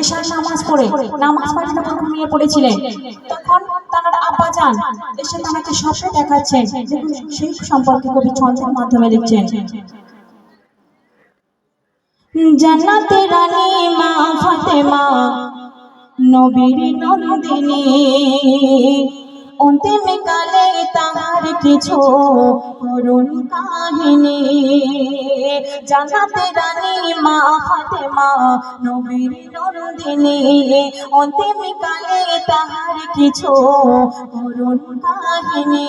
এশার নামাজ পড়ে নামাজ পড়ে যখন ঘুমিয়ে পড়েছিলেন, তখন তার আব্বা যান, এসে তাকে স্বপ্ন দেখাচ্ছেন সেই সম্পর্কে কবি ছন্দের মাধ্যমে লিখছেন। জান্নাতে রানী মা ফাতেমা, নবীর নন্দিনী অন্তিম কালে তাহার কিছু করুণ কাহিনী। জানাতে রানী মা ফাতেমা, নবীর নন্দিনী। অন্তিম কালে তাহার কিছু করুণ কাহিনী।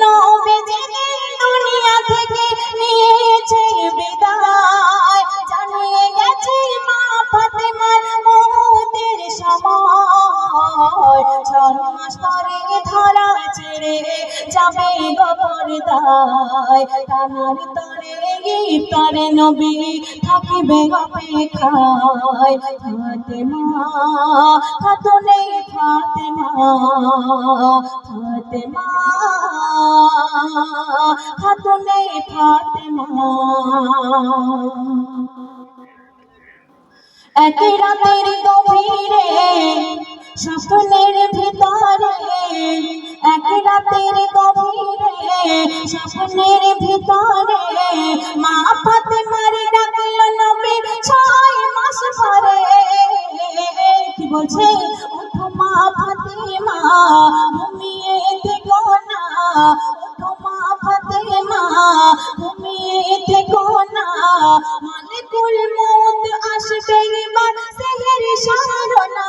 নবী যেদিন দুনিয়া থেকে ইফতারে নবী থাকিবে অপেক্ষায়। ফাতেমা খাতুনে একই রাতের গভীরে স্বপ্নের ভিতরে স্বপ্নের ভিতরে মা ফাতেমার ডাকল নবী, ছয় মাস পরে। কি বলছে? ওঠো মা ফাতেমা, ঘুমিয়ে থেকো না। ওঠো মা ফাতেমা, ঘুমিয়ে থেকো না। মালিকুল মউত আসবে এবার সেহের সারনা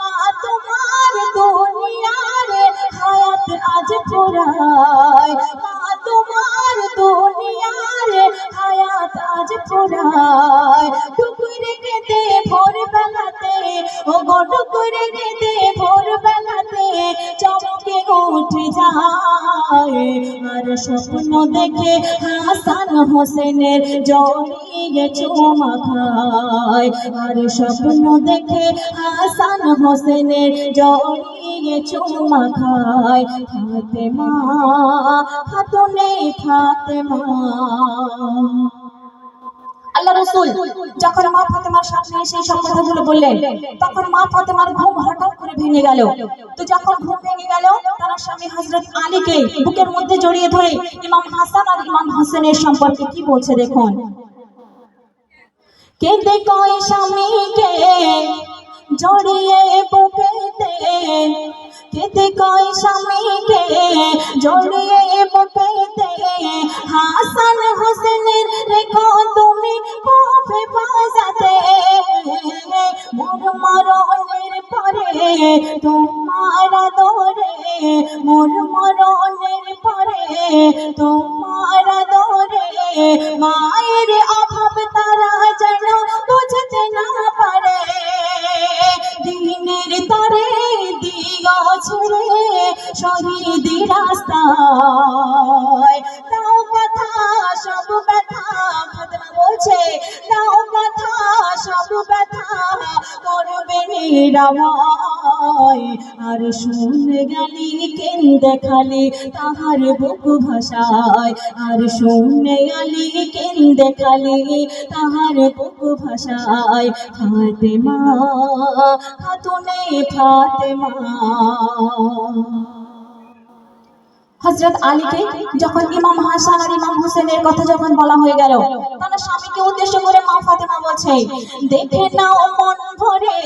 মা তোমার দুনিয়ার হায়াত আজ ফুরায় গো টুকুরে কেটে ভোর বেলাতে চমকে উঠে যায়। আর স্বপ্ন দেখে হাসান হোসেনের জড়িয়ে চুমা খায়। আর স্বপ্ন দেখে হাসান হোসেনের জড়িয়ে চুমা খায়। হাতে খাতুনে ফাতেমা। আল্লাহ রসুল, যখন মা ফাতেমার সামনে এসে সব কথাগুলো বললেন, তখন মা ফাতেমার ঘুম হঠাৎ করে ভেঙে গেল। তো যখন ঘুম ভেঙে গেল, তার স্বামী হজরত আলীকে বুকের মধ্যে জড়িয়ে ধরে ইমাম হাসান আর ইমাম হোসেনের সম্পর্কে কি বলছে দেখুন। কে কেঁদে কয় স্বামীকে জড়িয়ে বুকেতে, কেঁদে কয় স্বামীকে জড়িয়ে বুকেতে মোর মরণের পরে তোমার দরে মায়ের অভাব তারা যেন বুঝতে না পারে। দিনের তরে দিও ছেড়ে শহীদ রাস্তায়। তাও কথা, সব ব্যথা ফাতেমা বলছে তাও কথা, সব ব্যথা করবে নিরাময় আর শুন গালি কেন দেখালি তাহার বুক ভাষায় আর শুন গালি কেন দেখালি তাহার বুক ভাষায় ফাতেমা, খাতুনে ফাতেমা। হজরত আলীকে যখন ইমাম হাসান আর ইমাম হোসেনের কথা যখন বলা হয়ে গেল, তার স্বামীকে উদ্দেশ্য করে মা ফাতেমা বলছে দেখে নাও মন ভরে।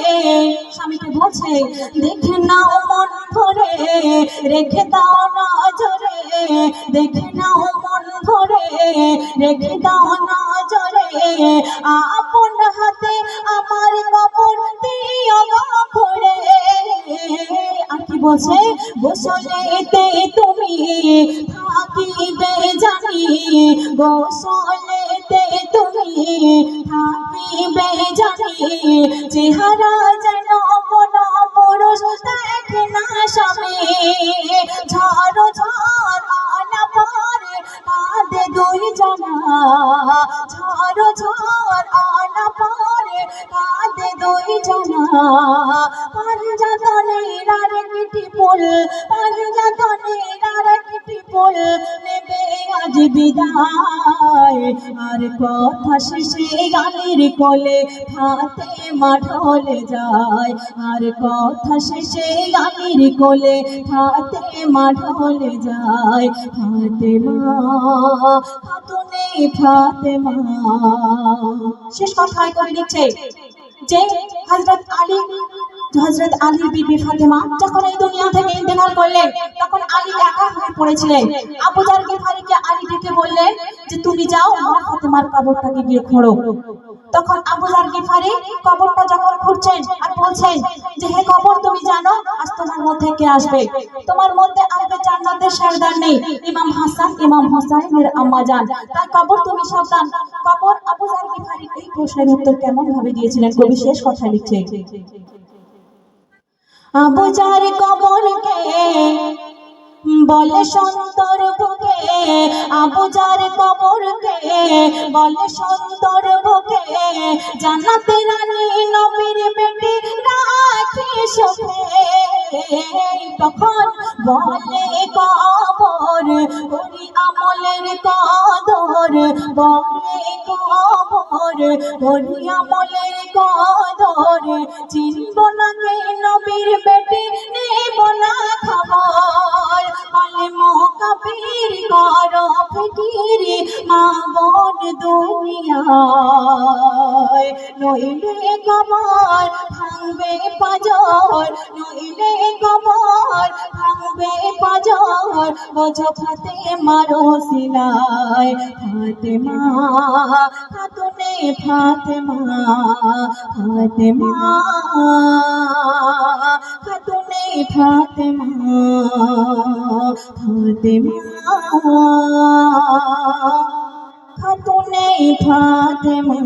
স্বামীকে বলছে, দেখে নাও মন ভরে, রেখে দাও নজরে, দেখে নাও মন ভরে, রেখে দাও নজরে। আপন হাতে আমার কবর দিও করে আর কি বলছে? গোসলেতে তুমি থাকিবে জানি গোসলেতে তুমি থাকিবে জানি চেহারা যেন কোন পুরুষ দেখে না স্বামী ঝড় ঝড় আনা পারে কাঁদে দুই জনা ঝড় ঝড় আনা পারে কাঁদে দুই জনা পাঞ্জাতনের আর একটি ফুল, পাঞ্জাতনের আর একটি ফুল, নেবে আজ বিদায়। আর কথা শেষে গালির কোলে ফাতে মাঠলে যায়। আর কথা শেষে গালির কোলে ফাতে মাঠলে যায়। ফাতে মা খাতুনে ফাতে মা শেষ কথায় করে দিচ্ছে যে হযরত আলী হযরত আলী বিবি ফাতেমা যখন এই দুনিয়া থেকে ইন্তেকাল করলেন, তখন আলী একা হয়ে পড়েছিলেন। আবু জার গিফারিকে আলী ডেকে বললেন যে, তুমি যাও, মা ফাতেমার কবরটাকে গিয়ে খোঁড়ো। তখন আবু জার গিফারি কবরটা যখন খুঁড়ছেন আর বলছেন যে, হে কবর, তুমি জানো, আজ তোমার মধ্যে কে আসবে? তোমার মধ্যে আসবে জান্নাতের সর্দার নেই, ইমাম হাসান, ইমাম হোসাইনের আম্মা জান। তাই কবর তুমি সাবধান। কবর আবু জার গিফারি এই প্রশ্নের উত্তর কেমন ভাবে দিয়েছিলেন? কবি শেষ কথা লিখছে আবু যার কবরকে, বলে সন্তর বুকে আবু যার কবরকে, বলে সন্তর বুকে, জান্নাতে রানী নবীর বেটি রাখি সুখে তখন বলে কবর, করি আমলের কদর, বলে কবর করি আমলের কদর চিনব না কে নবীর বেটি নেব না খবর। বলে মোকাবির কর ফিকিরি মা বোন দুনিয়ায়। নইলে কবর ভাঙবে পাজর, নইলে কবর ভাঙবে পাজর। বোঝো ফাতে মারো সিলাই ফাতেমা, খাতুনে ফাতেমা ফাতেমা, খাতুনে ফাতেমা ফাতেমা। খাতুনে ফাতেমা